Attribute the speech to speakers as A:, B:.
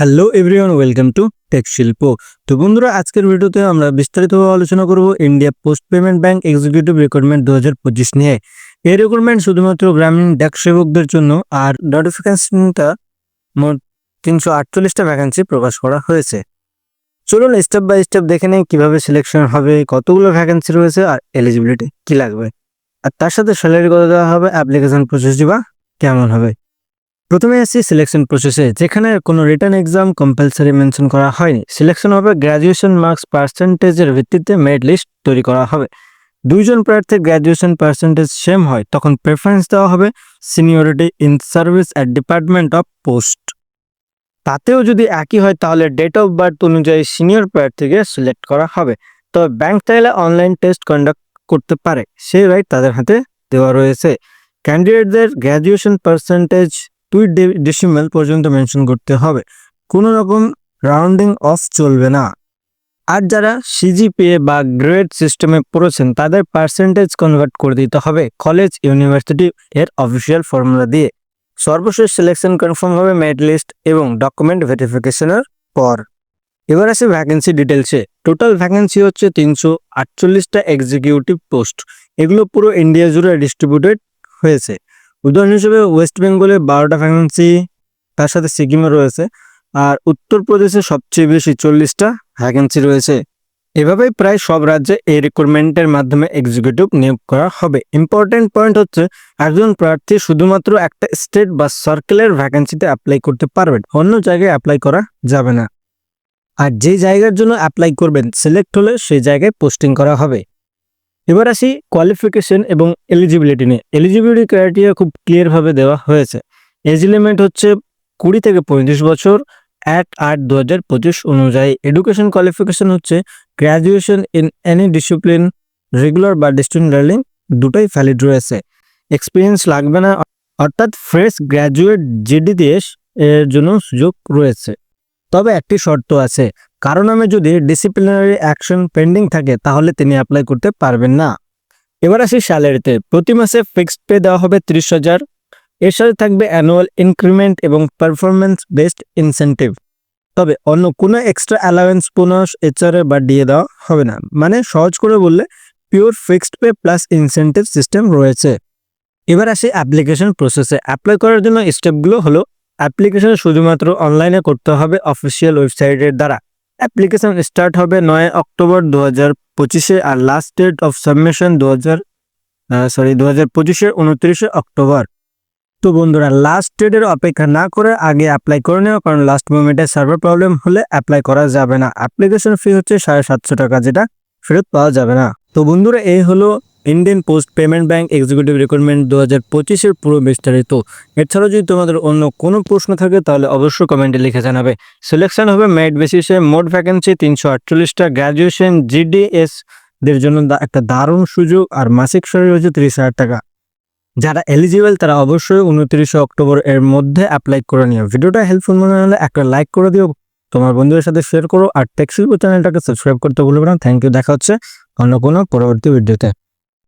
A: Hello everyone welcome to tech Shilpo তো বন্ধুরা, আজকের ভিডিওতে আমরা বিস্তারিতভাবে আলোচনা করব India post payment bank executive recruitment দু হাজার পঁচিশ নিয়ে। এই রিক্রুটমেন্ট শুধুমাত্র গ্রামীণ ডাক সেবকদের জন্য আর নোটিফিকেশনটা মোট তিনশো আটচল্লিশটা ভ্যাকান্সি প্রকাশ করা হয়েছে। চলুন স্টেপ বাই স্টেপ দেখে নেই কীভাবে সিলেকশন হবে, কতগুলো ভ্যাকান্সি রয়েছে আর এলিজিবিলিটি কী লাগবে। আর তার সাথে স্যালারি কত দেওয়া হবে অ্যাপ্লিকেশন প্রসেসটি বা কেমন হবে। প্রথমে আসছি সিলেকশন প্রসেসে যেখানে কোনো রিটার্ন এক্সাম কম্পালসারি মেনশন করা হয়নি। সিলেকশন হবে গ্র্যাজুয়েশন মার্কস পার্সেন্টেজের ভিত্তিতে মেরিট লিস্ট তৈরি করা হবে। দুইজন প্রার্থীর গ্র্যাজুয়েশন পার্সেন্টেজ সেম হয়, তখন প্রেফারেন্স দেওয়া হবে seniority in service at department of post তাতেও যদি একই হয়, তাহলে ডেট অফ বার্থ অনুযায়ী সিনিয়র প্রার্থীকে সিলেক্ট করা হবে। তবে ব্যাংক চাইলে অনলাইন টেস্ট কন্ডাক্ট করতে পারে, সেই রাইট তাদের হাতে দেওয়া রয়েছে। ক্যান্ডিডেটদের গ্র্যাজুয়েশন পার্সেন্টেজ দুই ডেসিমেল পর্যন্ত মেনশন করতে হবে। কোনো রকম রাউন্ডিং অফ চলবে না। আর যারা সিজিপিএ বা গ্রেড সিস্টেমে পড়েছেন, তাদের পার্সেন্টেজ কনভার্ট করে দিতে হবে কলেজ ইউনিভার্সিটি এর অফিসিয়াল ফর্মুলা দিয়ে। সর্বশেষ সিলেকশন কনফার্ম হবে মেরিট লিস্ট এবং ডকুমেন্ট ভেরিফিকেশনের পর। এবার আসে ভ্যাকেন্সি ডিটেলসে টোটাল ভ্যাকেন্সি হচ্ছে তিনশো আটচল্লিশটা এক্সিকিউটিভ পোস্ট এগুলো পুরো ইন্ডিয়া জুড়ে ডিস্ট্রিবিউটেড হয়েছে। উদাহরণ হিসেবে ওয়েস্ট বেঙ্গলে বারোটা ভ্যাকেন্সি তার সাথে সিকিমে রয়েছে, আর উত্তরপ্রদেশে সবচেয়ে বেশি চল্লিশটা ভ্যাকেন্সি রয়েছে। এভাবেই প্রায় সব রাজ্যে এই রিক্রুটমেন্টের মাধ্যমে এক্সিকিউটিভ নিয়োগ করা হবে। ইম্পর্টেন্ট পয়েন্ট হচ্ছে, একজন প্রার্থী শুধুমাত্র একটা স্টেট বা সার্কেলের ভ্যাকেন্সিতে অ্যাপ্লাই করতে পারবেন অন্য জায়গায় অ্যাপ্লাই করা যাবে না। আর যে জায়গার জন্য অ্যাপ্লাই করবেন সিলেক্ট হলে সেই জায়গায় পোস্টিং করা হবে। এবার আসি কোয়ালিফিকেশন এবং এলিজিবিলিটি নিয়ে। এলিজিবিলিটি ক্রাইটেরিয়া খুব ক্লিয়ারভাবে দেওয়া হয়েছে। এজ লিমিট হচ্ছে কুড়ি থেকে পঁয়ত্রিশ বছর এক আট দু হাজার পঁচিশ অনুযায়ী। এডুকেশন কোয়ালিফিকেশন হচ্ছে graduation in any discipline regular বা ডিস্টেন্ট লার্নিং দুটোই ভ্যালিড রয়েছে। এক্সপিরিয়েন্স লাগবে না, অর্থাৎ ফ্রেশ গ্র্যাজুয়েট জিডিডিএস এর জন্য সুযোগ রয়েছে। তবে একটি শর্ত আছে। কারও নামে যদি ডিসিপ্লিনারি অ্যাকশন পেন্ডিং থাকে, তাহলে তিনি অ্যাপ্লাই করতে পারবেন না। এবার আসি স্যালারিতে প্রতি মাসে ফিক্সড পে দেওয়া হবে ত্রিশ হাজার। এর সাথে থাকবে অ্যানুয়াল ইনক্রিমেন্ট এবং পারফরমেন্স বেসড ইনসেন্টিভ তবে অন্য কোনো এক্সট্রা অ্যালাওয়েন্স বোনাস এচআরএ বা দিয়ে দেওয়া হবে না। মানে সহজ করে বললে pure fixed pay plus incentive system রয়েছে। এবার আসি অ্যাপ্লিকেশন প্রসেসে অ্যাপ্লাই করার জন্য স্টেপগুলো হলো অ্যাপ্লিকেশন শুধুমাত্র অনলাইনে করতে হবে অফিসিয়াল ওয়েবসাইটের দ্বারা। অ্যাপ্লিকেশন স্টার্ট হবে নয় অক্টোবর দু হাজার পঁচিশে আর লাস্ট ডেট অফ সাবমিশন দু হাজার সরি দু হাজার পঁচিশের উনত্রিশে অক্টোবর। তো বন্ধুরা লাস্ট ডেটের অপেক্ষা না করে আগে অ্যাপ্লাই করে নেওয়া কারণ লাস্ট মোমেন্টে সার্ভার প্রবলেম হলে অ্যাপ্লাই করা যাবে না। অ্যাপ্লিকেশন ফি হচ্ছে সাড়ে সাতশো টাকা, যেটা ফেরত পাওয়া যাবে না। তো বন্ধুরা, এই হলো Indian post payment bank executive recruitment দু হাজার পঁচিশের পুরো বিস্তারিত। এছাড়াও যদি তোমাদের অন্য কোনো প্রশ্ন থাকে, তাহলে অবশ্যই কমেন্টে লিখে জানাবে। সিলেকশন হবে মেরিট বেসিসে মোট ভ্যাকেন্সি তিনশো আটচল্লিশটা। গ্র্যাজুয়েশন জিডিএস দের জন্য একটা দারুণ সুযোগ। আর মাসিক স্যালারি হচ্ছে তিরিশ হাজার টাকা। যারা এলিজিবল তারা অবশ্যই উনত্রিশে অক্টোবর এর মধ্যে অ্যাপ্লাই করে নিও। ভিডিওটা হেল্পফুল মনে হলে একটা লাইক করে দিও। তোমার বন্ধুদের সাথে শেয়ার করো। আর টেক্সিল চ্যানেলটাকে সাবস্ক্রাইব করতে ভুলবে না। থ্যাংক ইউ দেখা হচ্ছে অন্য কোনো পরবর্তী ভিডিওতে